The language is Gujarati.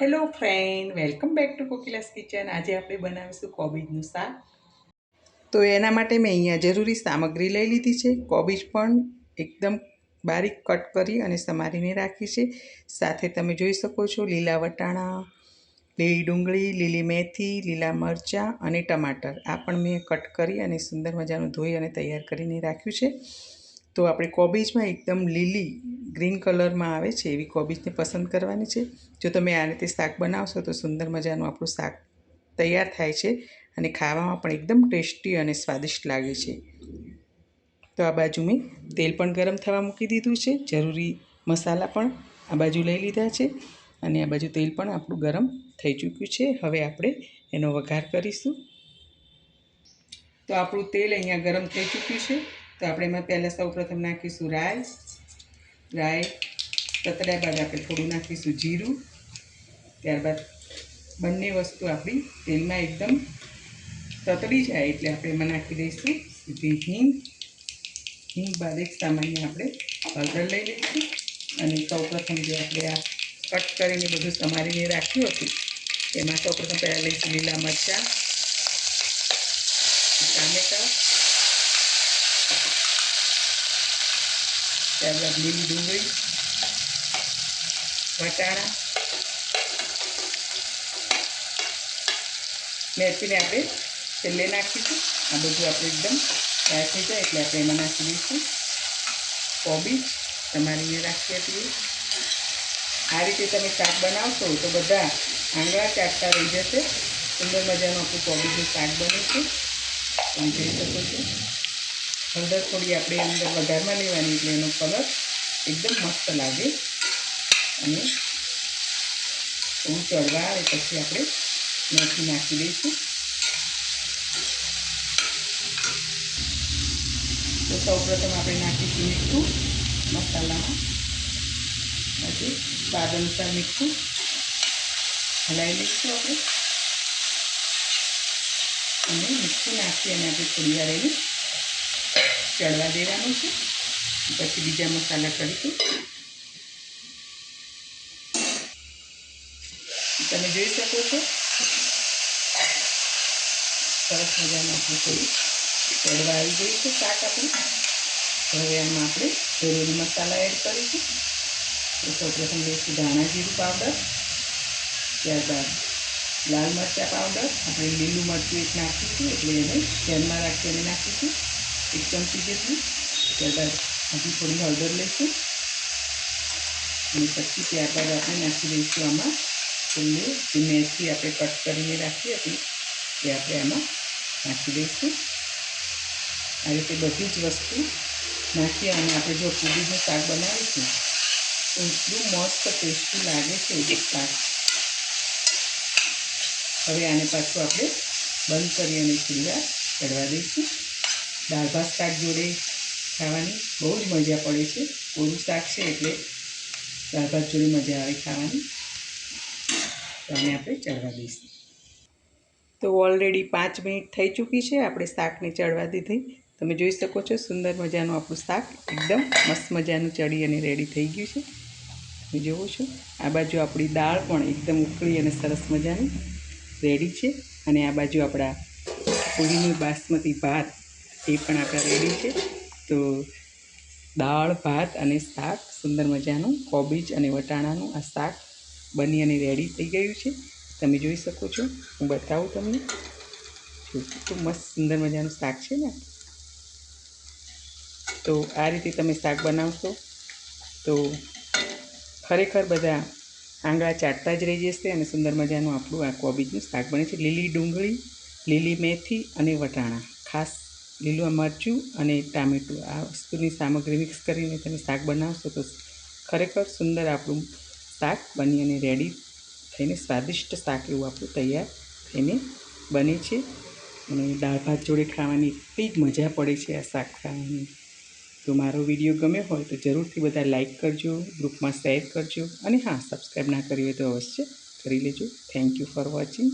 Hello friend welcome back to Kokila's kitchen આજે આપણે બનાવીશું કોબીજનું શાક. તો એના માટે મેં અહીંયા જરૂરી સામગ્રી લઈ લીધી છે. કોબીજ પણ એકદમ બારીક કટ કરી અને સમારીને રાખી છે. સાથે તમે જોઈ શકો છો લીલા વટાણા, લીલી ડુંગળી, લીલી મેથી, લીલા મરચાં અને ટમાટર. આ પણ મેં કટ કરી અને સુંદર મજાનું ધોઈ અને તૈયાર કરીને રાખ્યું છે. તો આપણે કોબીજમાં એકદમ લીલી ગ્રીન કલરમાં આવે છે એવી કોબીજને પસંદ કરવાની છે. જો તમે આ રીતે શાક બનાવશો તો સુંદર મજાનું આપણું શાક તૈયાર થાય છે અને ખાવામાં પણ એકદમ ટેસ્ટી અને સ્વાદિષ્ટ લાગે છે. તો આ બાજુ મેં તેલ પણ ગરમ થવા મૂકી દીધું છે. જરૂરી મસાલા પણ આ બાજુ લઈ લીધા છે અને આ બાજુ તેલ પણ આપણું ગરમ થઈ ચૂક્યું છે. હવે આપણે એનો વઘાર કરીશું. તો આપણું તેલ અહીંયા ગરમ થઈ ચૂક્યું છે. તો આપણે એમાં પહેલાં સૌ પ્રથમ નાખીશું રાઈ રાઈ તતડાય બાદ આપણે થોડું નાખીશું જીરું. ત્યારબાદ બંને વસ્તુ આપણી તેલમાં એકદમ તતડી જાય એટલે આપણે એમાં નાખી દઈશું સીધી હિંગ. હિંગ બાદ એક સામાન્ય આપણે હળદર લઈ લઈશું અને સૌપ્રથમ જે આપણે આ કટ કરીને બધું સમારીને રાખ્યું હતું, એમાં સૌપ્રથમ પહેલાં લઈશું લીલા મરચાં, ટામેટાં ત્યારબાદ લીલી ડુંગળી, વટાણા, મેથીને આપણે છેલ્લે નાખીશું. આ બધું આપણે એકદમ ફ્રાય થઈ જાય એટલે આપણે એમાં નાખી દઈશું. કોબીજ તમારીને રાખીએ હતી આ રીતે તમે શાક બનાવશો તો બધા આંગળા ચાટતા રહી જશે. સુંદર મજાનું આપણું કોબીજનું શાક બને છે. તમે જોઈ શકો છો. હળદર થોડી આપણે અંદર વધારમાં લેવાની એટલે એનો કલર એકદમ મસ્ત લાગે. અને થોડું ચડવા આવે પછી આપણે મેથી નાખી દઈશું. તો સૌપ્રથમ આપણે નાખીશું મીઠું મસાલામાં. પછી સ્વાદ અનુસાર મીઠું હલાવી લઈશું આપણે. અને મીઠું નાખી અને આપણે થોડી વાર એને ચડવા દેવાનું છે. પછી બીજા મસાલા કરીશું. તમે જોઈ શકો છો. સરસ મજાનું આપણું થોડું ચડવા આવી ગયું છે શાક આપણું. હવે આમાં આપણે જરૂરી મસાલા એડ કરીશું. તો સૌપ્રથમ લઈશું ધાણા જીરું પાવડર, ત્યારબાદ લાલ મરચાં પાવડર. આપણે લીલું મરચું એક નાખીશું, એટલે એને ધ્યાનમાં રાખી અને નાખીશું. એક ચમચી જેટલું ત્યારબાદ હજી થોડી હળદર લઈશું અને પછી ત્યારબાદ આપણે નાખી દઈશું આમાં છેલ્લે જે મેથી આપણે કટ કરીને રાખી હતી તે આપણે આમાં નાખી દઈશું આ રીતે બધી જ વસ્તુ નાખી અને આપણે જો પૂરીનું શાક બનાવીશું તો એટલું મસ્ત ટેસ્ટી લાગે છે એ શાક હવે આને પાછું આપણે બંધ કરી અને ચૂલા ચડવા દઈશું દાળ ભાત શાક જોડે ખાવાની બહુ જ મજા પડે છે. કોરું શાક છે એટલે દાળ ભાત જોડે મજા આવે ખાવાની. તો આપણે ચડવા દઈશું. તો ઓલરેડી પાંચ મિનિટ થઈ ચૂકી છે. આપણે શાકને ચડવા દીધી. તમે જોઈ શકો છો સુંદર મજાનું આપણું શાક એકદમ મસ્ત મજાનું ચડી અને રેડી થઈ ગયું છે. તમે જુઓ છો, આ બાજુ આપણી દાળ પણ એકદમ ઉકળી અને સરસ મજાની રેડી છે. અને આ બાજુ આપણા પૂરીનું બાસમતી ભાત એ પણ આપણા રેડી છે. તો દાળ, ભાત અને શાક સુંદર મજાનું, કોબીજ અને વટાણાનું આ શાક બની અને રેડી થઈ ગયું છે. તમે જોઈ શકો છો, હું બતાવું તમને. તો મસ્ત સુંદર મજાનું શાક છે ને. તો આ રીતે તમે શાક બનાવશો, તો ખરેખર બધા આંગળા ચાટતા જ રહી જશે અને સુંદર મજાનું આપણું આ કોબીજનું શાક બને છે. લીલી ડુંગળી, લીલી મેથી અને વટાણા, ખાસ લીલું મરચું અને ટામેટું. આ વસ્તુની સામગ્રી મિક્સ કરીને તમે શાક બનાવશો તો ખરેખર સુંદર આપણું શાક બની અને રેડી થઈને સ્વાદિષ્ટ શાક એવું આપણું તૈયાર થઈને બને છે. અને દાળ ભાત જોડે ખાવાની એટલી જ મજા પડે છે આ શાક ખાવાની. તો મારો વીડિયો ગમ્યો હોય તો જરૂરથી બધા લાઇક કરજો, ગ્રુપમાં શેર કરજો અને હા, સબસ્ક્રાઈબ ના કરી હોય તો અવશ્ય કરી લેજો. Thank you for watching